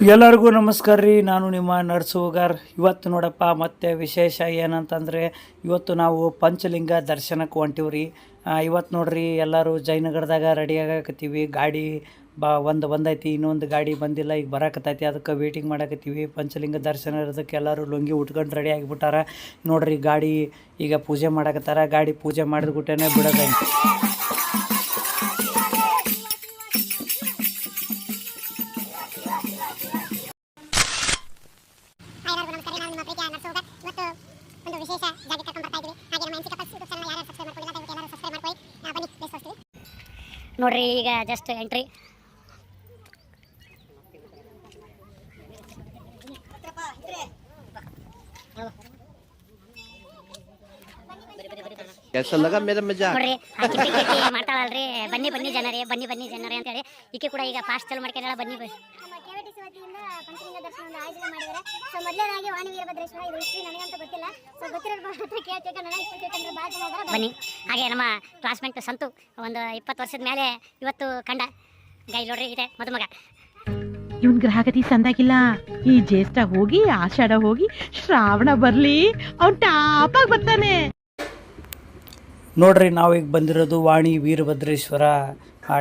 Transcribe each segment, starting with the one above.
ಎಲ್ಲರಿಗೂ ನಮಸ್ಕಾರ ರೀ. ನಾನು ನಿಮ್ಮ ನರ್ಸುಗಾರ್ ಇವತ್ತು ನೋಡಪ್ಪ, ಮತ್ತೆ ವಿಶೇಷ ಏನಂತಂದರೆ, ಇವತ್ತು ನಾವು ಪಂಚಲಿಂಗ ದರ್ಶನಕ್ಕೆ ಹೊಂಟಿವಿ ರೀ ಇವತ್ತು ನೋಡ್ರಿ, ಎಲ್ಲರೂ ಜಯನಗರದಾಗ ರೆಡಿ ಆಗಕತ್ತೀವಿ. ಗಾಡಿ ಬಾ, ಒಂದು ಬಂದೈತಿ, ಇನ್ನೊಂದು ಗಾಡಿ ಬಂದಿಲ್ಲ, ಈಗ ಬರಕತ್ತೈತಿ. ಅದಕ್ಕೆ ವೇಟಿಂಗ್ ಮಾಡಕತ್ತೀವಿ. ಪಂಚಲಿಂಗ ದರ್ಶನ ಇರೋದಕ್ಕೆ ಎಲ್ಲರೂ ಲುಂಗಿ ಉಟ್ಕೊಂಡು ರೆಡಿ ಆಗಿಬಿಟ್ಟಾರ. ನೋಡ್ರಿ, ಗಾಡಿ ಈಗ ಪೂಜೆ ಮಾಡಕತ್ತಾರ. ಗಾಡಿ ಪೂಜೆ ಮಾಡಿದ ಬಿಡೋದೈತಿ. ನೋಡ್ರಿ ಈಗ ಜಸ್ಟ್ ಎಂಟ್ರಿ ನೋಡ್ರಿ ಮಾಡ್ತಾಳಲ್ರಿ. ಬನ್ನಿ ಬನ್ನಿ ಜನರೇ ಬನ್ನಿ ಬನ್ನಿ ಜನರೇ ಅಂತೇಳಿ. ಈಕೆ ಕೂಡ ಈಗ ಫಾಸ್ಟ್ ಚಾಲು ಮಾಡ್ಕೊಂಡಾಳ ಬನ್ನಿ ಬನ್ನಿ. ವತಿಯಿಂದ ಪಂಚಲಿಂಗ ದರ್ಶನ ಒಂದು ಆಯೋಜನೆ ಮಾಡಿದ್ದಾರೆ. ಸೊ ಮೊದಲನೇದಾಗಿ ವಾಣಿ ವೀರಭದ್ರೇಶ್ವರ ಇದು ಇಷ್ಟು ನನಗಂತೂ ಗೊತ್ತಿಲ್ಲ. ಸೊ ಗೊತ್ತಿರೋರು ಹತ್ರ ಕೇಳ್ತಿದ್ದೆ ನನಗೆ ಇಷ್ಟು ತಿಳ್ಕೊಂಡ್ರೆ ಭಾಳ ಜನ ಇದ್ದಾರೆ. ಬನ್ನಿ. ಹಾಗೆ ನಮ್ಮ ಕ್ಲಾಸ್ಮೇಟ್ ಸಂತು ಒಂದು ಇಪ್ಪತ್ತು ವರ್ಷದ ಮೇಲೆ ಇವತ್ತು ಕಂಡ ಗೈ ನೋಡ್ರಿ ಇದೆ ಮದುಮಗ. ಇವನ್ ಗ್ರಹಗತಿ ಸಂದಾಗಿಲ್ಲ ಈ ಜ್ಯೇಷ್ಠ ಹೋಗಿ ಆಷಾಢ ಹೋಗಿ ಶ್ರಾವಣ ಬರ್ಲಿ ಅವ್ನ್ ಆಗಿ ಬರ್ತಾನೆ. ನೋಡ್ರಿ ನಾವೀಗ ಬಂದಿರೋದು ವಾಣಿ ವೀರಭದ್ರೇಶ್ವರ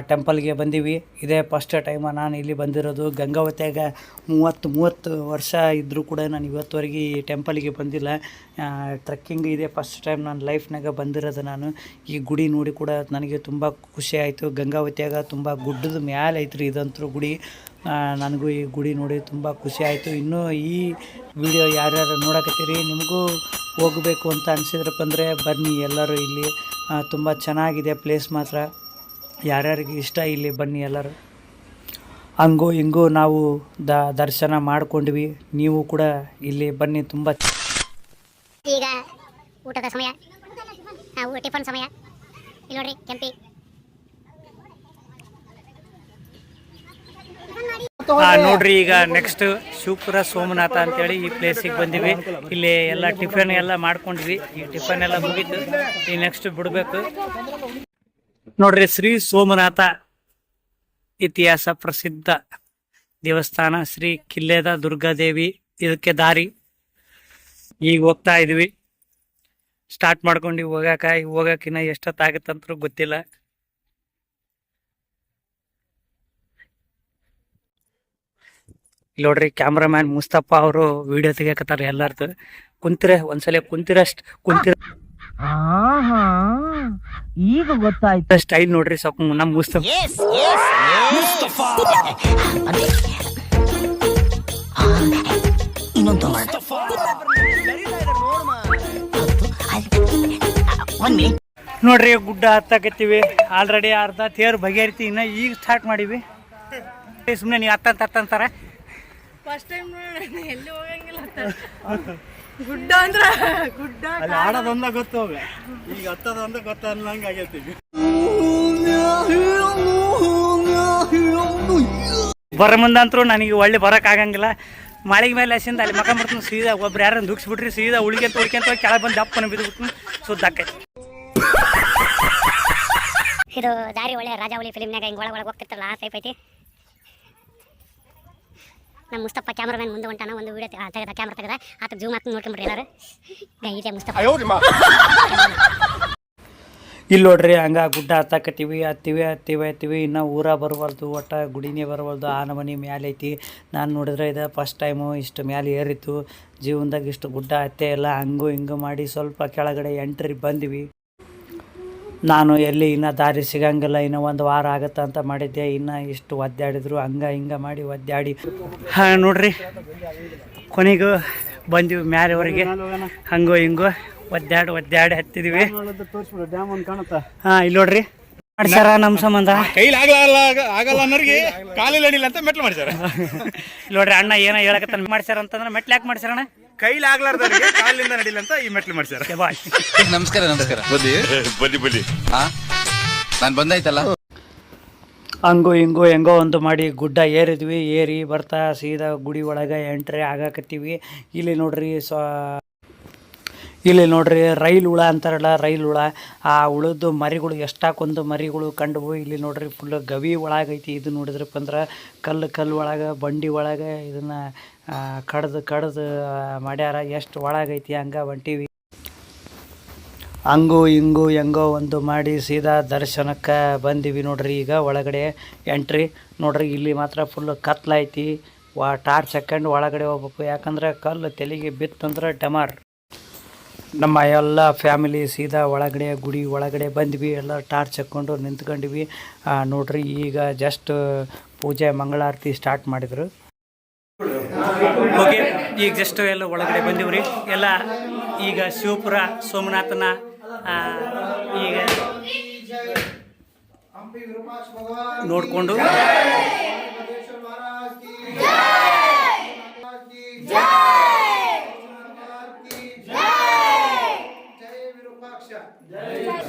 ಟೆಂಪಲ್ಗೆ ಬಂದೀವಿ. ಇದೇ ಫಸ್ಟ್ ಟೈಮ್ ನಾನು ಇಲ್ಲಿ ಬಂದಿರೋದು. ಗಂಗಾವತಿಯಾಗ ಮೂವತ್ತು ಮೂವತ್ತು ವರ್ಷ ಇದ್ದರೂ ಕೂಡ ನಾನು ಇವತ್ತುವರೆಗೆ ಈ ಟೆಂಪಲ್ಗೆ ಬಂದಿಲ್ಲ. ಟ್ರಕ್ಕಿಂಗ್ ಇದೆ ಫಸ್ಟ್ ಟೈಮ್ ನನ್ನ ಲೈಫ್ನಾಗ ಬಂದಿರೋದು ನಾನು. ಈ ಗುಡಿ ನೋಡಿ ಕೂಡ ನನಗೆ ತುಂಬ ಖುಷಿ ಆಯಿತು. ಗಂಗಾವತಿಯಾಗ ತುಂಬ ಗುಡ್ಡದ ಮ್ಯಾಲೆ ಐತ್ರಿ ಇದಂತೂ ಗುಡಿ. ಆ, ನನಗೂ ಈ ಗುಡಿ ನೋಡಿ ತುಂಬ ಖುಷಿ ಆಯಿತು. ಇನ್ನೂ ಈ ವಿಡಿಯೋ ಯಾರ್ಯಾರು ನೋಡಕತ್ತೀರಿ ನಿಮಗೂ ಹೋಗಬೇಕು ಅಂತ ಅನಿಸಿದ್ರಪ್ಪ ಅಂದರೆ ಬನ್ನಿ ಎಲ್ಲರೂ ಇಲ್ಲಿ. ತುಂಬ ಚೆನ್ನಾಗಿದೆ ಪ್ಲೇಸ್ ಮಾತ್ರ. ಯಾರ್ಯಾರಿಗೆ ಇಷ್ಟ ಇಲ್ಲಿ ಬನ್ನಿ ಎಲ್ಲರೂ. ಹಂಗೋ ಹಿಂಗೋ ನಾವು ದ ದರ್ಶನ ಮಾಡ್ಕೊಂಡ್ವಿ. ನೀವು ಕೂಡ ಇಲ್ಲಿ ಬನ್ನಿ ತುಂಬ. ಈಗ ಊಟದ ಸಮಯ. ಟಿಫನ್ ಸಮಯ. ಇಲ್ಲಿ ನೋಡ್ರಿ ಕೆಂಪಿ. ಆ, ನೋಡ್ರಿ ಈಗ ನೆಕ್ಸ್ಟ್ ಶಿವಪುರ ಸೋಮನಾಥ ಅಂತೇಳಿ ಈ ಪ್ಲೇಸಿಗೆ ಬಂದಿವಿ. ಇಲ್ಲಿ ಎಲ್ಲ ಟಿಫನ್ ಎಲ್ಲ ಮಾಡ್ಕೊಂಡ್ವಿ ಈ ಟಿಫನ್ ಎಲ್ಲ ಮುಗಿತು. ಈ ನೆಕ್ಸ್ಟ್ ಬಿಡಬೇಕು. ನೋಡ್ರಿ ಶ್ರೀ ಸೋಮನಾಥ ಇತಿಹಾಸ ಪ್ರಸಿದ್ಧ ದೇವಸ್ಥಾನ ಶ್ರೀ ಕಿಲ್ಲೆದ ದುರ್ಗಾದೇವಿ. ಇದಕ್ಕೆ ದಾರಿ. ಈಗ ಹೋಗ್ತಾ ಇದ್ವಿ. ಸ್ಟಾರ್ಟ್ ಮಾಡ್ಕೊಂಡು ಹೋಗಾಕ ಹೋಗಕ್ಕಿನ್ನ ಎಷ್ಟೊತ್ತಾಗತ್ತಂತೂ ಗೊತ್ತಿಲ್ಲ. ನೋಡ್ರಿ ಕ್ಯಾಮ್ರಾಮ್ಯಾನ್ ಮುಸ್ತಫಾ ಅವರು ವಿಡಿಯೋ ತೆಗಿಯಕತ್ತಾರ ಎಲ್ಲಾರ್ದು. ಕುಂತಿರ ಒಂದ್ಸಲ ಕುಂತಿರಷ್ಟು ಕುಂತಿರ ಈಗ ಗೊತ್ತಾಯ್ತು. ಸ್ಟೈಲ್ ನೋಡ್ರಿ ಸ್ವಲ್ಪ ನಮ್ ಮುಸ್ತಫಾ. ನೋಡ್ರಿ ಗುಡ್ಡ ಹತ್ತಾಕತ್ತೀವಿ. ಆಲ್ರೆಡಿ ಅರ್ಧ ತೇರು ಬಗೆಹರಿತಿ ಇನ್ನ ಈಗ ಸ್ಟಾರ್ಟ್ ಮಾಡಿವಿ. ಸುಮ್ಮನೆ ನೀವು ಹತ್ತಂತ ಹತ್ತಂತಾರ? ಫಸ್ಟ್ ಟೈಮ್ ಎಲ್ಲಿ ಹೋಗಂಗಿಲ್ಲ ಗುಡ್ಡ ಅಂದ್ರ ಗುಡ್ಡ ಅಲ್ಲಿ ಗೊತ್ತು ಈಗ ಹತ್ತದೊಂದ ಗೊತ್ತನ್ನಂಗ ಆಗೈತಿ. ಬರ ಮುಂದಂತರೂ ನನಗೆ ಒಳ್ಳೆ ಬರಕ್ ಆಗಂಗಿಲ್ಲ. ಮಾಳಿಗೆ ಮೇಲೆ ಹಸಿಂದ ಅಲ್ಲಿ ಮಕ ಮಾಡ್ತೀನಿ ಸೀದಾ ಒಬ್ರು ಯಾರನ್ನ ದುಕ್ಸ್ಬಿಟ್ರಿ ಸೀದಾ ಉಳಿಗೆ ಉಳಿಕೆಂತ ಕೆಳಗೆ ಬಂದು ದಪ್ಪನ ಬಿದ್ದುಬಿಟ್ಟು ಸುದ್ದಾಕೈತಿ ಇದು ದಾರಿ ಒಳ್ಳೆ ರಾಜಾವಳಿ ಫಿಲಿಮ್ನಾಗ ಹಿಂಗೆ ಒಳಗೆ ಒಳಗೆ ಹೋಗ್ತಿರ್ತಲ್ಲ ಆ ಸೈಪ್ ಐತಿ. ನಮ್ಮ ಮುಸ್ತಫಾ ಕ್ಯಾಮ್ರಾಮನ್ ಮುಂದೆ ಹೊಂಟಾನ ಒಂದು ವಿಡಿಯೋ ತೆಗೆದ ಕ್ಯಾಮ್ರಾ ತೆಗೆದ. ಆತ ಜೂಮ್ ಹಾಕಿ ನೋಡ್ಕೊಂಬಿಡ್ರಿ ಎಲ್ಲರೂ. ಇದೆ ಮುಸ್ತಪ್ಪ ಇಲ್ಲಿ ನೋಡ್ರಿ ಹಂಗ ಗುಡ್ಡ ಹತ್ತಾಕತ್ತೀವಿ ಹತ್ತೀವಿ ಹತ್ತಿವಿ ಹತ್ತೀವಿ. ಇನ್ನು ಊರ ಬರವಲ್ದು ಒಟ್ಟು ಗುಡಿನೇ ಬರವಲ್ದು ಆ ನಮನಿ ಮ್ಯಾಲೆ ಐತಿ. ನಾನು ನೋಡಿದ್ರೆ ಇದು ಫಸ್ಟ್ ಟೈಮು ಇಷ್ಟು ಮ್ಯಾಲೆ ಏರಿತ್ತು. ಜೀವನದಾಗ ಇಷ್ಟು ಗುಡ್ಡ ಹತ್ತೆ ಎಲ್ಲ ಹಂಗು ಹಿಂಗು ಮಾಡಿ ಸ್ವಲ್ಪ ಕೆಳಗಡೆ ಎಂಟ್ರಿ ಬಂದ್ವಿ. ನಾನು ಎಲ್ಲಿ ಇನ್ನೂ ದಾರಿ ಸಿಗಂಗಿಲ್ಲ ಇನ್ನೂ ಒಂದು ವಾರ ಆಗುತ್ತೆ ಅಂತ ಮಾಡಿದ್ದೆ ಇನ್ನು ಇಷ್ಟು ಒದ್ದಾಡಿದ್ರು ಹಂಗ ಹಿಂಗ ಮಾಡಿ ಒದ್ದಾಡಿ. ಹಾಂ ನೋಡ್ರಿ. ಕೊನೆಗೂ ಬಂದಿವಿ ಮ್ಯಾಲೆವರೆಗೆ ಹಂಗೋ ಹಿಂಗೋ ಒದ್ದಾಡಿ ಒದ್ದಾಡಿ ಹತ್ತಿದ್ವಿ. ಹಾ ಇಲ್ಲಿ ನೋಡ್ರಿ. ಮಾಡ್ಸಾರ ನಮ್ಮ ಸಂಬಂಧ. ಕೈಲಿ ಆಗಲ್ಲ ಆಗಲ್ಲ ಅನ್ನೋರಿಗೆ ಕಾಲಿಲ್ಲ ಅಡಿಲ್ಲ ಅಂತ ಮೆಟ್ಲು ಮಾಡ್ಸಾರ ನೋಡ್ರಿ ಅಣ್ಣ ಏನೋ ಹೇಳಕತ್ತಾನ. ಮಾಡ್ಸಾರ ಅಂತಂದ್ರೆ ಮೆಟ್ಲು ಯಾಕೆ ಮಾಡ್ಸ್ಯಾರಣ್ಣ ಕೈಲಿ ಆಗ್ಲಾರ್ದವ್ರಿಗೆ ಕಾಲಿಂದ ಅಂತ ಈ ಮೆಟ್ಲು ನಮಸ್ಕಾರ ನಮಸ್ಕಾರ. ಬನ್ನಿ ಬನ್ನಿ ಬನ್ನಿ. ಹಾ ನಾನು ಬಂದಾಯ್ತಲ್ಲ? ಹಂಗು ಹಿಂಗು ಹೆಂಗೋ ಒಂದು ಮಾಡಿ ಗುಡ್ಡ ಏರಿದ್ವಿ ಏರಿ ಬರ್ತಾ ಸೀದಾ ಗುಡಿ ಒಳಗೆ ಎಂಟ್ರಿ ಆಗಾಕತ್ತೀವಿ. ಇಲ್ಲಿ ನೋಡ್ರಿ ಸ್ವ ಇಲ್ಲಿ ನೋಡ್ರಿ ರೈಲ್ ಹುಳ ಅಂತಾರಲ್ಲ ರೈಲ್ ಹುಳ. ಆ ಹುಳದ್ದು ಮರಿಗಳು ಎಷ್ಟಾಕೊಂದು ಮರಿಗಳು ಕಂಡವು. ಇಲ್ಲಿ ನೋಡ್ರಿ ಫುಲ್ ಗವಿ ಒಳಗೈತಿ. ಇದು ನೋಡಿದ್ರಪ್ಪ ಅಂದ್ರೆ ಕಲ್ಲು ಕಲ್ಲು ಒಳಗೆ ಬಂಡಿ ಒಳಗೆ ಇದನ್ನು ಕಡ್ದು ಕಡ್ದು ಮಾಡ್ಯಾರ, ಎಷ್ಟು ಒಳಗೈತಿ ಹಂಗೆ ಹೊಂಟೀವಿ ಹಂಗು ಹಿಂಗು ಹೆಂಗೋ ಒಂದು ಮಾಡಿ ಸೀದಾ ದರ್ಶನಕ್ಕೆ ಬಂದೀವಿ ನೋಡ್ರಿ ಈಗ ಒಳಗಡೆ ಎಂಟ್ರಿ. ನೋಡ್ರಿ ಇಲ್ಲಿ ಮಾತ್ರ ಫುಲ್ ಕತ್ಲೈತಿ ವಾ ಟಾರ್ಚ್ ಹಾಕೊಂಡು ಒಳಗಡೆ ಹೋಗ್ಬೇಕು. ಯಾಕಂದ್ರೆ ಕಲ್ಲು ತಲೆಗೆ ಬಿತ್ತಂದ್ರೆ ಡಮಾರ್. ನಮ್ಮ ಎಲ್ಲ ಫ್ಯಾಮಿಲಿ ಸೀದಾ ಒಳಗಡೆ, ಗುಡಿ ಒಳಗಡೆ ಬಂದ್ವಿ. ಎಲ್ಲ ಟಾರ್ಚ್ ಹಾಕ್ಕೊಂಡು ನಿಂತ್ಕೊಂಡ್ವಿ. ನೋಡ್ರಿ ಈಗ ಜಸ್ಟ್ ಪೂಜೆ, ಮಂಗಳಾರತಿ ಸ್ಟಾರ್ಟ್ ಮಾಡಿದ್ರು. ಓಕೆ ಈಗ ಜಸ್ಟ್ ಎಲ್ಲ ಒಳಗಡೆ ಬಂದಿವ್ರಿ ಎಲ್ಲ ಈಗ ಶಿವಪುರ ಸೋಮನಾಥನ ಈಗ ನೋಡಿಕೊಂಡು.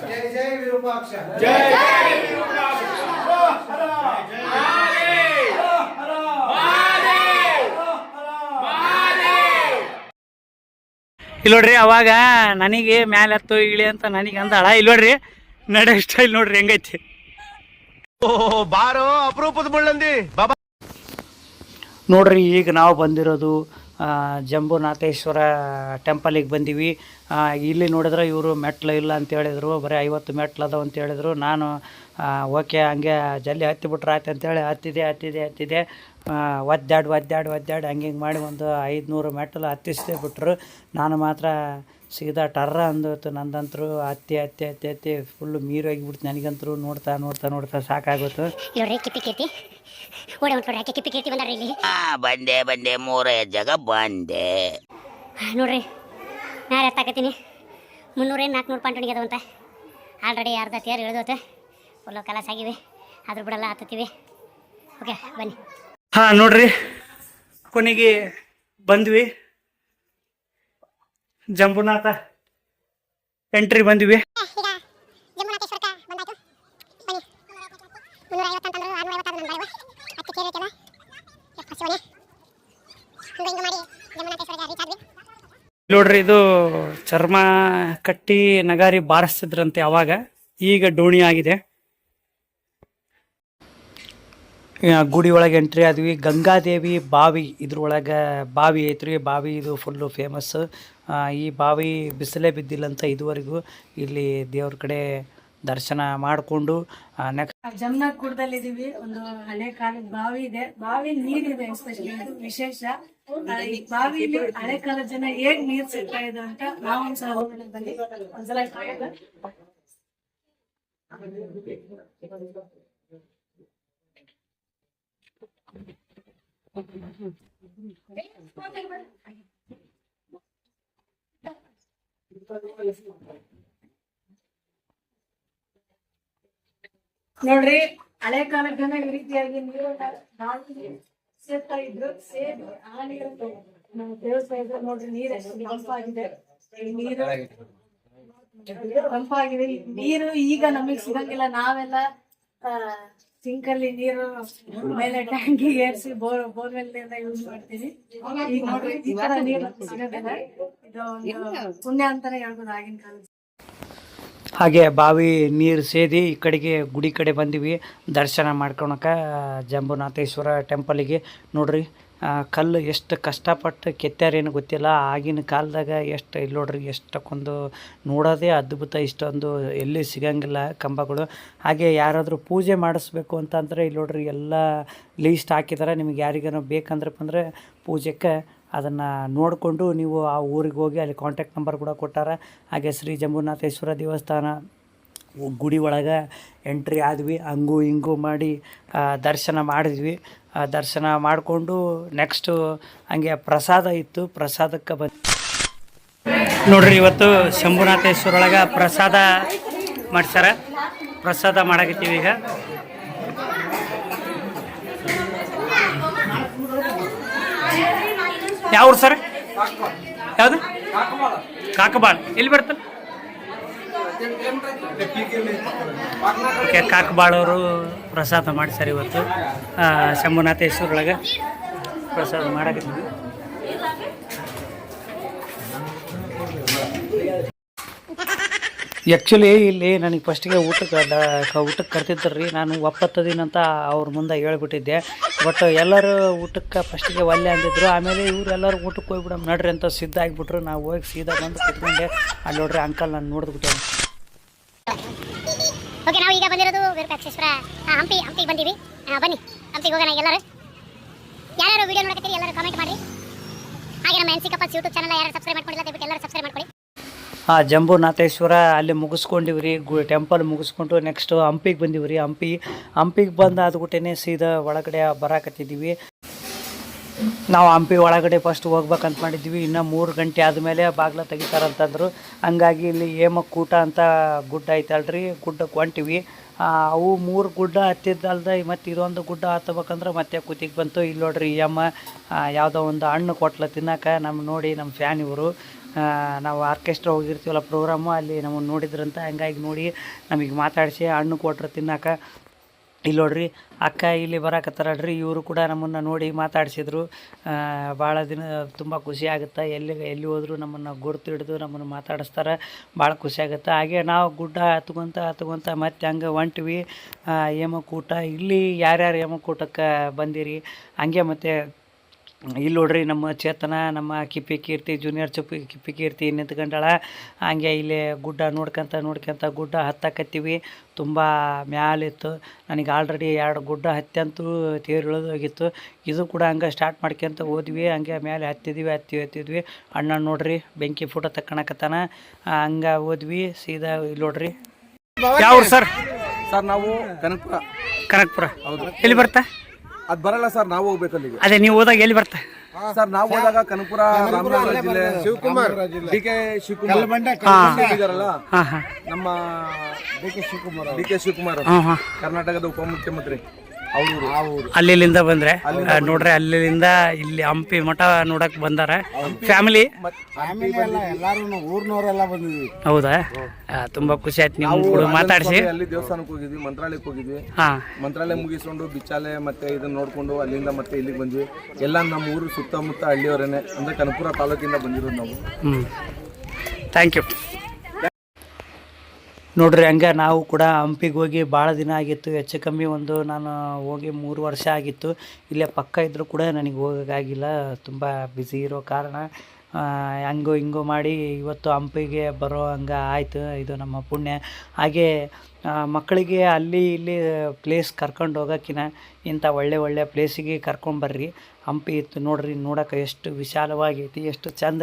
ಜೈ ಜೈ ವಿರೂಪಾಕ್ಷ. ಇಲ್ಲಿ ನೋಡ್ರಿ ಅವಾಗ ನನಗೆ ಮ್ಯಾಲೆ ಹತ್ತು ಇಳಿ ಅಂತ ನನಗೆ ಅಂದಾಳ. ಇಲ್ಲಿ ನೋಡ್ರಿ ನಡೆ ಸ್ಟೈಲ್ ನೋಡ್ರಿ ಹೆಂಗೈತಿ. ಬಾರೋ ಅಪರೂಪದ ಮುಳ್ಳಂದಿ. ಬಾಬಾ. ನೋಡ್ರಿ ಈಗ ನಾವು ಬಂದಿರೋದು ಜಂಬುನಾಥೇಶ್ವರ ಟೆಂಪಲಿಗೆ ಬಂದೀವಿ. ಇಲ್ಲಿ ನೋಡಿದ್ರೆ ಇವರು ಮೆಟ್ಲು ಇಲ್ಲ ಅಂತ ಹೇಳಿದರು ಬರೀ ಐವತ್ತು ಮೆಟ್ಲು ಅದಾವ ಅಂತ ಹೇಳಿದರು. ನಾನು ಓಕೆ ಹಂಗೆ ಜಲ್ದಿ ಹತ್ತಿಬಿಟ್ರೆ ಆಯ್ತು ಅಂತೇಳಿ ಹತ್ತಿದೆ ಹತ್ತಿದೆ ಹತ್ತಿದೆ. ಒದ್ದಾಡಿ ಒದ್ದಾಡು ಒದ್ದಾಡಿ ಹಂಗೆ ಹಿಂಗೆ ಮಾಡಿ ಒಂದು ಐದುನೂರು ಮೆಟ್ಟಲು ಹತ್ತಿಸ್ದೆ ಬಿಟ್ರು. ನಾನು ಮಾತ್ರ ಸೀದಾ ಟರ್ರ ಅಂದೋತು ನಂದಂತರು. ಹತ್ತಿ ಹತ್ತಿ ಹತ್ತಿ ಹತ್ತಿ ಫುಲ್ಲು ಮೀರೋಗಿಬಿಡ್ತು ನನಗಂತರು. ನೋಡ್ತಾ ನೋಡ್ತಾ ನೋಡ್ತಾ ಸಾಕಾಗೋತು ಬಂದೆ ಬಂದೆ ಮೂರೇ ಜಾಗ ಬಂದೆ. ನೋಡ್ರಿ ನಾ ಎತ್ತಾಕತ್ತೀನಿ ಮುನ್ನೂರೇನು ನಾಲ್ಕುನೂರು ಪಾಯಿಂಟ್ ಅದಾವಂತ. ಆಲ್ರೆಡಿ ಅರ್ಧ ತೇರು ಇಳಿದೋತೆ. ಫುಲ್ಲು ಕಲಾಸಾಗಿವೆ. ಅದ್ರ ಬಿಡಲ್ಲ ಹತ್ತತ್ತೀವಿ. ಓಕೆ ಬನ್ನಿ. ಹಾಂ ನೋಡ್ರಿ. ಕೊನೆಗೆ ಬಂದ್ವಿ. ಜಂಬುನಾಥ ಎಂಟ್ರಿ ಬಂದ್ವಿ. ನೋಡ್ರಿ ಇದು ಚರ್ಮ ಕಟ್ಟಿ ನಗಾರಿ ಬಾರಿಸ್ತಿದ್ರಂತೆ ಅವಾಗ. ಈಗ ಡೋಣಿ ಆಗಿದೆ ಆ, ಗುಡಿ ಒಳಗೆ ಎಂಟ್ರಿ ಆದ್ವಿ. ಗಂಗಾದೇವಿ ಬಾವಿ, ಇದ್ರೊಳಗೆ ಬಾವಿ ಐತ್ರಿ. ಬಾವಿ ಇದು ಫುಲ್ಲು ಫೇಮಸ್ ಈ ಬಾವಿ ಬಿಸಿಲೇ ಬಿದ್ದಿಲ್ಲ ಅಂತ ಇದುವರೆಗೂ ಇಲ್ಲಿ ದೇವ್ರ ಕಡೆ ದರ್ಶನ ಮಾಡಿಕೊಂಡು ನೆಕ್ಸ್ಟ್ ಜಮ್ನಾಗ್ಪುರದಲ್ಲಿ ಗುಡ್ಡದಲ್ಲಿದ್ದೀವಿ ಒಂದು ಹಳೆ ಕಾಲದ ಬಾವಿ ಇದೆ. ಬಾವಿ ನೀರಿದೆ ಎಸ್ಪೆಷಲಿ ವಿಶೇಷ. ಈ ಬಾವಿಲಿ ಹಳೆ ಕಾಲದ ಜನ ಹೇಗ್ ನೀರ್ ಸಿಗ್ತಾ ಇದೆ ಅಂತ ನಾವು ಒಂದ್ಸಲ ಒಂದ್ಸಲ ನೋಡ್ರಿ, ಹಳೆ ಜನ ಈ ರೀತಿಯಾಗಿ ನೀರು ಬಾವಿಲಿ ಸೇರ್ತಾ ಇದ್ರು ಸೇರಿ ಆ ನೀರು ನಾವು ಸೇವಿಸ್ತಾ ಇದ್ರು. ನೋಡ್ರಿ, ನೀರ್ ಎಷ್ಟು ಈ ನೀರು ತಂಪಾಗಿದೆ ನೀರು ಈಗ ನಮಗ್ ಸಿಗಂಗಿಲ್ಲ. ನಾವೆಲ್ಲ ಸಿಂಕಲ್ಲಿ ನೀರು ಮೇಲೆ ಟ್ಯಾಂಕಿ ಏರ್ಸಿ ಬೋರ್ ಬೋರ್ವೆಲ್ ಯೂಸ್ ಮಾಡ್ತೀನಿ. ಈಗ ನೋಡ್ರಿ ಈ ತರ ನೀರು ಸಿಗೋದಿಲ್ಲ ಇದು ಒಂದು ಪುಣ್ಯ ಅಂತಾನೆ ಹೇಳ್ಬೋದು ಆಗಿನ ಕಾಲದ ಹಾಗೆ ಬಾವಿ ನೀರು ಸೇದಿ ಈ ಕಡೆಗೆ ಗುಡಿ ಕಡೆ ಬಂದಿವಿ. ದರ್ಶನ ಮಾಡ್ಕೊಳಕ ಜಂಬುನಾಥೇಶ್ವರ ಟೆಂಪಲಿಗೆ ನೋಡ್ರಿ ಕಲ್ಲು ಎಷ್ಟು ಕಷ್ಟಪಟ್ಟು ಕೆತ್ತಾರೇನು ಗೊತ್ತಿಲ್ಲ. ಆಗಿನ ಕಾಲದಾಗ ಎಷ್ಟು ಇಲ್ಲಿ ನೋಡ್ರಿ, ಎಷ್ಟಕ್ಕೊಂದು ನೋಡೋದೇ ಅದ್ಭುತ. ಇಷ್ಟೊಂದು ಎಲ್ಲಿ ಸಿಗಂಗಿಲ್ಲ ಕಂಬಗಳು. ಹಾಗೆ ಯಾರಾದರೂ ಪೂಜೆ ಮಾಡಿಸ್ಬೇಕು ಅಂತಂದರೆ ಇಲ್ಲಿ ನೋಡ್ರಿ, ಎಲ್ಲ ಲೀಸ್ಟ್ ಹಾಕಿದಾರೆ. ನಿಮ್ಗೆ ಯಾರಿಗೇನೋ ಬೇಕಂದ್ರಪ್ಪ ಅಂದರೆ ಪೂಜೆಗೆ ಅದನ್ನು ನೋಡಿಕೊಂಡು ನೀವು ಆ ಊರಿಗೆ ಹೋಗಿ ಅಲ್ಲಿ ಕಾಂಟ್ಯಾಕ್ಟ್ ನಂಬರ್ ಕೂಡ ಕೊಟ್ಟಾರ. ಹಾಗೆ ಶ್ರೀ ಜಂಬುನಾಥೇಶ್ವರ ದೇವಸ್ಥಾನ ಗುಡಿ ಒಳಗೆ ಎಂಟ್ರಿ ಆದ್ವಿ. ಹಂಗು ಹಿಂಗು ಮಾಡಿ ದರ್ಶನ ಮಾಡಿದ್ವಿ. ದರ್ಶನ ಮಾಡಿಕೊಂಡು ನೆಕ್ಸ್ಟು ಹಂಗೆ ಪ್ರಸಾದ ಇತ್ತು, ಪ್ರಸಾದಕ್ಕೆ ಬಂದು ನೋಡ್ರಿ ಇವತ್ತು ಶಂಭುನಾಥೇಶ್ವರ ಒಳಗೆ ಪ್ರಸಾದ ಮಾಡ್ಸಾರ ಪ್ರಸಾದ ಮಾಡಾಕತ್ತೀವಿ ಈಗ. ಯಾವ ಸರ್? ಯಾವುದು? ಕಾಕಬಾಳ್ ಎಲ್ಲಿ ಬರ್ತಲ್ಲ ಕಾಕಬಾಳವರು ಪ್ರಸಾದ ಮಾಡಿ ಸರ್ ಇವತ್ತು. ಶಂಭುನಾಥ ಶಂಭುನಾಥೇಶ್ವರೊಳಗೆ ಪ್ರಸಾದ ಮಾಡಕತ್ತೀವಿ. ಆ್ಯಕ್ಚುಲಿ ಇಲ್ಲಿ ನನಗೆ ಫಸ್ಟಿಗೆ ಊಟಕ್ಕೆ ಊಟಕ್ಕೆ ಕರ್ತಿದ್ರು ರೀ ನಾನು ಒಪ್ಪತ್ತದಿನಂತ ಅವ್ರ ಮುಂದೆ ಹೇಳ್ಬಿಟ್ಟಿದ್ದೆ. ಬಟ್ ಎಲ್ಲರೂ ಊಟಕ್ಕೆ ಫಸ್ಟಿಗೆ ಒಲ್ಲೆ ಅಂದಿದ್ರು. ಆಮೇಲೆ ಇವ್ರು ಎಲ್ಲರೂ ಊಟಕ್ಕೆ ಹೋಗ್ಬಿಡಮ್ ನಡ್ರಿ ಅಂತ ಸಿದ್ಧ ಆಗಿಬಿಟ್ರು. ನಾವು ಹೋಗಿ ಸೀದಾ ಬಂದು ಕುತ್ಕೊಂಡೆ. ಅಲ್ಲಿ ನೋಡ್ರಿ ಅಂಕಲ್ ನಾನು ನೋಡಿದ್ಬಿಟ್ಟೆ ಓಕೆ ನಾವು ಈಗ ಬಂದಿರೋದು ವಿರೂಪಾಕ್ಷೇಶ್ವರ ಹಂಪಿ, ಹಂಪಿಗೆ ಬಂದೀವಿ. ಬನ್ನಿ, ಹಂಪಿಗೆ ಹೋಗೋಣ ಎಲ್ಲರೂ. ಯಾರ್ಯಾರು ವೀಡಿಯೋ ನೋಡಕತ್ತೀರಿ ಎಲ್ಲರೂ ಕಾಮೆಂಟ್ ಮಾಡಿ ಹಾಗೆ ನಮ್ಮ N C couples YouTube channel ಯಾರು ಸಬ್ಸ್ಕ್ರೈಬ್ ಮಾಡ್ಕೊಂಡಿಲ್ಲ, ದಯವಿಟ್ಟು ಎಲ್ಲರೂ ಸಬ್ಸ್ಕ್ರೈಬ್ ಮಾಡ್ಕೊಳ್ಳಿ ಹಾಂ ಜಂಬೂನಾಥೇಶ್ವರ, ಅಲ್ಲಿ ಮುಗಿಸ್ಕೊಂಡಿವಿ ರೀ ಗು ಟೆಂಪಲ್ ಮುಗಿಸ್ಕೊಂಡು ನೆಕ್ಸ್ಟು ಹಂಪಿಗೆ ಬಂದೀವಿ ರೀ ಹಂಪಿ, ಹಂಪಿಗೆ ಬಂದು ಆದ್ಬಿಟ್ಟೇ ಸೀದಾ ಒಳಗಡೆ ಬರಾಕತ್ತಿದ್ದೀವಿ. ನಾವು ಹಂಪಿ ಒಳಗಡೆ ಫಸ್ಟ್ ಹೋಗ್ಬೇಕಂತ ಮಾಡಿದ್ವಿ ಇನ್ನು ಮೂರು ಗಂಟೆ ಆದಮೇಲೆ ಬಾಗಿಲ ತೆಗಿತಾರಂತಂದರು ಹಂಗಾಗಿ ಇಲ್ಲಿ ಹೇಮಕೂಟ ಅಂತ ಗುಡ್ಡ ಐತಲ್ರಿ ಗುಡ್ಡಕ್ಕೆ ಹೊಂಟಿವಿ. ಅವು ಮೂರು ಗುಡ್ಡ ಹತ್ತಿದ್ದಲ್ದ ಮತ್ತು ಇದೊಂದು ಗುಡ್ಡ ಹತ್ತಬೇಕಂದ್ರೆ ಮತ್ತೆ ಕುತ್ತಿಗೆ ಬಂತು. ಇಲ್ಲಿ ನೋಡ್ರಿ ಈ ಅಮ್ಮ ಯಾವುದೋ ಒಂದು ಹಣ್ಣು ಕೊಟ್ಲ ತಿನ್ನಕ್ಕೆ ನಮ್ಮ ನೋಡಿ ನಮ್ಮ ಫ್ಯಾನ್ ಇವರು. ನಾವು ಆರ್ಕೆಸ್ಟ್ರಾ ಹೋಗಿರ್ತೀವಲ್ಲ ಪ್ರೋಗ್ರಾಮು ಅಲ್ಲಿ ನಮ್ಮನ್ನು ನೋಡಿದ್ರಂತ. ಹಂಗಾಗಿ ನೋಡಿ ನಮಗೆ ಮಾತಾಡಿಸಿ ಹಣ್ಣು ಕೊಟ್ರೆ ತಿನ್ನಕ್ಕೆ ಇಲ್ಲಿ ನೋಡ್ರಿ, ಅಕ್ಕ ಇಲ್ಲಿ ಬರಾಕತ್ತಾರಲ್ರಿ, ಇವರು ಕೂಡ ನಮ್ಮನ್ನು ನೋಡಿ ಮಾತಾಡಿಸಿದ್ರು. ಭಾಳ ದಿನ ತುಂಬ ಖುಷಿ ಆಗುತ್ತೆ, ಎಲ್ಲಿ ಎಲ್ಲಿ ಹೋದರೂ ನಮ್ಮನ್ನು ಗುರ್ತು ಹಿಡಿದು ನಮ್ಮನ್ನು ಮಾತಾಡಿಸ್ತಾರೆ, ಭಾಳ ಖುಷಿ ಆಗುತ್ತೆ. ಹಾಗೆ ನಾವು ಗುಡ್ಡ ಹತ್ಕೊಂತ ಹತ್ಕೊಂತ ಮತ್ತೆ ಹಂಗೆ ಹೊಂಟ್ವಿ. ಹೇಮಕೂಟ ಇಲ್ಲಿ ಯಾರ್ಯಾರು ಹೇಮಕೂಟಕ್ಕೆ ಬಂದಿರಿ, ಹಂಗೆ ಮತ್ತು ಇಲ್ಲಿ ನೋಡ್ರಿ ನಮ್ಮ ಚೇತನ ನಮ್ಮ ಕಿಪ್ಪಿ ಕೀರ್ತಿ ಜೂನಿಯರ್ ಚುಪಿ ಕಿಪ್ಪಿ ಕೀರ್ತಿ ನಿಂತ್ಕೊಂಡಾಳ. ಹಂಗೆ ಇಲ್ಲಿ ಗುಡ್ಡ ನೋಡ್ಕೊಂತ ನೋಡ್ಕೊಂತ ಗುಡ್ಡ ಹತ್ತಕತ್ತೀವಿ. ತುಂಬ ಮ್ಯಾಲಿತ್ತು ನನಗೆ ಆಲ್ರೆಡಿ ಎರಡು ಗುಡ್ಡ ಹತ್ತಂತೂ ತೇರು ಇಳಿದೋಗಿತ್ತು. ಇದು ಕೂಡ ಹಂಗೆ ಸ್ಟಾರ್ಟ್ ಮಾಡ್ಕೊಂತ ಹೋದ್ವಿ. ಹಂಗೆ ಮ್ಯಾಲೆ ಹತ್ತಿದ್ವಿ ಹತ್ತಿ ಹತ್ತಿದ್ವಿ. ಅಣ್ಣ ನೋಡ್ರಿ ಬೆಂಕಿ ಫೋಟೋ ತಕ್ಕಣಕತ್ತಾನ. ಹಂಗೆ ಹೋದ್ವಿ. ಸೀದಾ ಇಲ್ಲಿ ನೋಡ್ರಿ. ಯಾವ ಸರ್? ಸರ್ ನಾವು ಕನಕಪುರ. ಕನಕಪುರ. ಎಲ್ಲಿ ಬರ್ತಾ? ಅದ್ ಬರಲ್ಲ ಸರ್ ನಾವು ಹೋಗ್ಬೇಕು ಅಲ್ಲಿಗೆ. ಅದೇ ನೀವು ಹೋದಾಗ ಎಲ್ಲಿ ಬರ್ತಾ? ಸರ್ ನಾವು ಹೋದಾಗ ಕನಪುರ ರಾಮನಗರ ಜಿಲ್ಲೆ ಶಿವಕುಮಾರ್. D K Shivakumar. ಇದಾರಲ್ಲ? ನಮ್ಮ D K Shivakumar D K Shivakumar ಕರ್ನಾಟಕದ ಉಪಮುಖ್ಯಮಂತ್ರಿ. ಅಲ್ಲಿಂದ ಬಂದ್ರೆ. ನೋಡ್ರಿ ಅಲ್ಲಿಂದ ಇಲ್ಲಿ ಹಂಪಿ ಮಠ ನೋಡಕ್ ಬಂದಾರ. ಫ್ಯಾಮಿಲಿ ಹೌದಾ? ತುಂಬಾ ಖುಷಿ ಆಯ್ತು ನೀವು ಕೂಡ ಮಾತಾಡಿಸಿ. ಅಲ್ಲಿ ದೇವಸ್ಥಾನಕ್ಕೆ ಹೋಗಿದ್ವಿ ಮಂತ್ರಾಲಯಕ್ಕೆ ಹೋಗಿದ್ವಿ. ಹಾ. ಮಂತ್ರಾಲಯ ಮುಗಿಸ್ಕೊಂಡು ಬಿಚ್ಚಾಲೆ ಮತ್ತೆ ಇದನ್ನ ನೋಡ್ಕೊಂಡು ಅಲ್ಲಿಂದ ಮತ್ತೆ ಇಲ್ಲಿಗೆ ಬಂದ್ವಿ. ಎಲ್ಲ ನಮ್ಮ ಊರು ಸುತ್ತಮುತ್ತ ಹಳ್ಳಿಯವರೇನೆ ಅಂದ್ರೆ ಕನಪುರ ತಾಲೂಕಿಂದ ಬಂದಿರೋದು ನಾವು. ಹ್ಮ್. ಥ್ಯಾಂಕ್ ಯು ನೋಡ್ರಿ, ಹಂಗೆ ನಾವು ಕೂಡ ಹಂಪಿಗೆ ಹೋಗಿ ಭಾಳ ದಿನ ಆಗಿತ್ತು. ಹೆಚ್ಚು ಕಮ್ಮಿ ಒಂದು ನಾನು ಹೋಗಿ ಮೂರು ವರ್ಷ ಆಗಿತ್ತು. ಇಲ್ಲೇ ಪಕ್ಕ ಇದ್ದರೂ ಕೂಡ ನನಗೆ ಹೋಗೋಕ್ಕಾಗಿಲ್ಲ. ತುಂಬ ಬ್ಯುಸಿ ಇರೋ ಕಾರಣ ಹಂಗೋ ಹಿಂಗೋ ಮಾಡಿ ಇವತ್ತು ಹಂಪಿಗೆ ಬರೋ ಹಂಗೆ ಆಯಿತು. ಇದು ನಮ್ಮ ಪುಣ್ಯ. ಹಾಗೆ ಮಕ್ಕಳಿಗೆ ಅಲ್ಲಿ ಇಲ್ಲಿ ಪ್ಲೇಸ್ ಕರ್ಕೊಂಡು ಹೋಗೋಕ್ಕಿಂತ ಇಂಥ ಒಳ್ಳೆ ಒಳ್ಳೆ ಪ್ಲೇಸಿಗೆ ಕರ್ಕೊಂಬರ್ರಿ ಹಂಪಿ ಇತ್ತು ನೋಡ್ರಿ, ನೋಡೋಕೆ ಎಷ್ಟು ವಿಶಾಲವಾಗೈತಿ, ಎಷ್ಟು ಚಂದ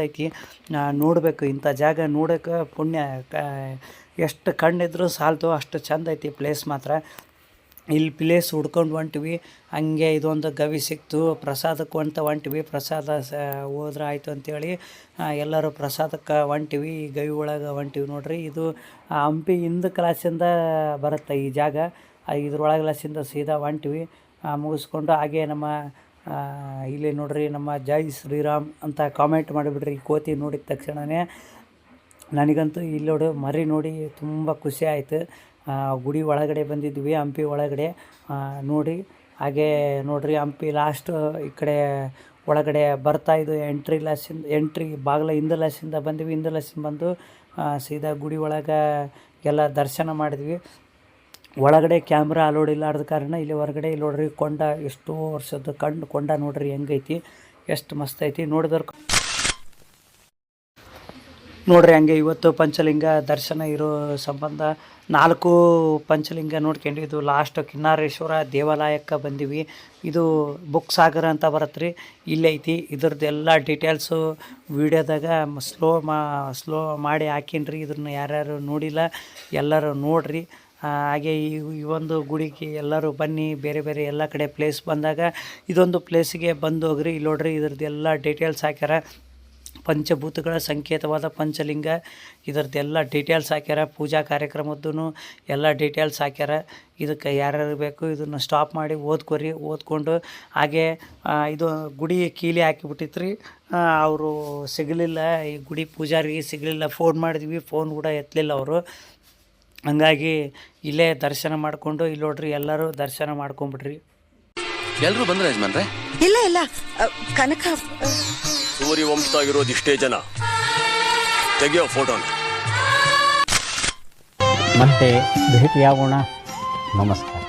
ನೋಡಬೇಕು, ಇಂಥ ಜಾಗ ನೋಡೋಕೆ ಪುಣ್ಯ. ಎಷ್ಟು ಕಣ್ಣಿದ್ರೂ ಸಾಲ್ತು ಅಷ್ಟು ಚಂದ ಐತಿ ಪ್ಲೇಸ್ ಮಾತ್ರ. ಇಲ್ಲಿ ಪ್ಲೇಸ್ ಹುಡ್ಕೊಂಡು ಹೊಂಟಿವಿ. ಹಂಗೆ ಇದೊಂದು ಗವಿ ಸಿಕ್ತು. ಪ್ರಸಾದಕ್ಕೆ ಅಂತ ಹೊಂಟಿವಿ. ಪ್ರಸಾದ ಸ ಹೋದ್ರೆ ಆಯಿತು ಅಂತೇಳಿ ಆ, ಎಲ್ಲರೂ ಪ್ರಸಾದಕ್ಕೆ ಹೊಂಟಿವಿ. ಈ ಗವಿ ಒಳಗೆ ಹೊಂಟಿವಿ ನೋಡ್ರಿ. ಇದು ಹಂಪಿ ಹಿಂದ್ ಕ್ಲಾಸಿಂದ ಬರುತ್ತೆ ಈ ಜಾಗ. ಇದ್ರೊಳಗೆ ಕ್ಲಾಸಿಂದ ಸೀದಾ ಹೊಂಟಿವಿ. ಮುಗಿಸ್ಕೊಂಡು ಹಾಗೆ ನಮ್ಮ ಇಲ್ಲಿ ನೋಡ್ರಿ ನಮ್ಮ ಜೈ ಶ್ರೀರಾಮ್ ಅಂತ ಕಾಮೆಂಟ್ ಮಾಡಿಬಿಡ್ರಿ. ಕೋತಿ ನೋಡಿದ ತಕ್ಷಣವೇ ನನಗಂತೂ ಇಲ್ಲಿ ನೋಡು, ಮರಿ ನೋಡಿ ತುಂಬ ಖುಷಿ ಆಯಿತು. ಗುಡಿ ಒಳಗಡೆ ಬಂದಿದ್ವಿ, ಹಂಪಿ ಒಳಗಡೆ. ನೋಡಿ, ಹಾಗೆ ನೋಡ್ರಿ, ಹಂಪಿ ಲಾಸ್ಟ್ ಈ ಕಡೆ ಒಳಗಡೆ ಬರ್ತಾ ಇದು ಎಂಟ್ರಿ ಲಾಸಿಂದ ಎಂಟ್ರಿ ಬಾಗಿಲ ಹಿಂದೆ ಲಾಸಿಂದ ಬಂದ್ವಿ, ಹಿಂದೆ ಲಾಸಿಂದ ಬಂದು ಸೀದಾ ಗುಡಿ ಒಳಗೆ ಎಲ್ಲ ದರ್ಶನ ಮಾಡಿದ್ವಿ. ಒಳಗಡೆ ಕ್ಯಾಮ್ರಾ ಅಲೋಡ್ ಇಲ್ಲಾರ್ದ ಕಾರಣ ಇಲ್ಲಿ ಹೊರಗಡೆ ಇಲ್ಲಿ ನೋಡ್ರಿ, ಕೊಂಡ ಎಷ್ಟೋ ವರ್ಷದ ಕಂಡು, ಕೊಂಡ ನೋಡ್ರಿ ಹೆಂಗೈತಿ, ಎಷ್ಟು ಮಸ್ತ್ ಐತಿ. ನೋಡಿದವ್ರು ನೋಡ್ರಿ ಹಂಗೆ ಇವತ್ತು ಪಂಚಲಿಂಗ ದರ್ಶನ ಇರೋ ಸಂಬಂಧ ನಾಲ್ಕು ಪಂಚಲಿಂಗ ನೋಡ್ಕೊಂಡು ಇದು ಲಾಸ್ಟ್ ಕಿನ್ನಾರೇಶ್ವರ ದೇವಾಲಯಕ್ಕೆ ಬಂದೀವಿ. ಇದು ಬುಕ್ ಸಾಗರ ಅಂತ ಬರುತ್ತೆ ರೀ ಇಲ್ಲೈತಿ ಇದ್ರದ್ದು ಎಲ್ಲ ಡೀಟೇಲ್ಸು ವಿಡಿಯೋದಾಗ ಸ್ಲೋ ಮಾ ಸ್ಲೋ ಮಾಡಿ ಹಾಕಿನ್ರಿ. ಇದನ್ನು ಯಾರ್ಯಾರು ನೋಡಿಲ್ಲ, ಎಲ್ಲರೂ ನೋಡ್ರಿ. ಹಾಗೆ ಈ ಈ ಒಂದು ಗುಡಿಗೆ ಎಲ್ಲರೂ ಬನ್ನಿ. ಬೇರೆ ಬೇರೆ ಎಲ್ಲ ಕಡೆ ಪ್ಲೇಸ್ ಬಂದಾಗ ಇದೊಂದು ಪ್ಲೇಸಿಗೆ ಬಂದು ಹೋಗ್ರಿ. ಇಲ್ಲಿ ನೋಡ್ರಿ ಇದ್ರದ್ದು ಎಲ್ಲ ಡೀಟೇಲ್ಸ್ ಹಾಕ್ಯಾರ. ಪಂಚಭೂತಗಳ ಸಂಕೇತವಾದ ಪಂಚಲಿಂಗ ಇದರದ್ದೆಲ್ಲ ಡೀಟೇಲ್ಸ್ ಹಾಕ್ಯಾರ ಪೂಜಾ ಕಾರ್ಯಕ್ರಮದ್ದು ಎಲ್ಲ ಡೀಟೇಲ್ಸ್ ಹಾಕ್ಯಾರ. ಇದಕ್ಕೆ ಯಾರ್ಯಾರು ಬೇಕು ಇದನ್ನು ಸ್ಟಾಪ್ ಮಾಡಿ ಓದ್ಕೊರಿ ಓದ್ಕೊಂಡು ಹಾಗೆ ಇದು ಗುಡಿ ಕೀಲಿ ಹಾಕಿಬಿಟ್ಟಿತ್ತು ರೀ ಅವರು ಸಿಗಲಿಲ್ಲ ಈ ಗುಡಿ ಪೂಜಾರಿಗೆ ಸಿಗಲಿಲ್ಲ ಫೋನ್ ಮಾಡಿದ್ವಿ ಫೋನ್ ಕೂಡ ಎತ್ತಲಿಲ್ಲ ಅವರು. ಹಂಗಾಗಿ ಇಲ್ಲೇ ದರ್ಶನ ಮಾಡಿಕೊಂಡು ಇಲ್ಲಿ ನೋಡ್ರಿ ಎಲ್ಲರೂ ದರ್ಶನ ಮಾಡ್ಕೊಂಬಿಡ್ರಿ ಎಲ್ಲರೂ ಬಂದ್ರೆ ಯಜಮಾನ್ರೆ? ಇಲ್ಲ ಇಲ್ಲ. ಕನಕ ಅ, ಸೂರ್ಯವಂಶದಾಗಿರೋದು ಇಷ್ಟೇ ಜನ. ತೆಗೆಯೋ ಫೋಟೋನ ಮತ್ತೆ ಭೇಟಿಯಾಗೋಣ. ನಮಸ್ಕಾರ.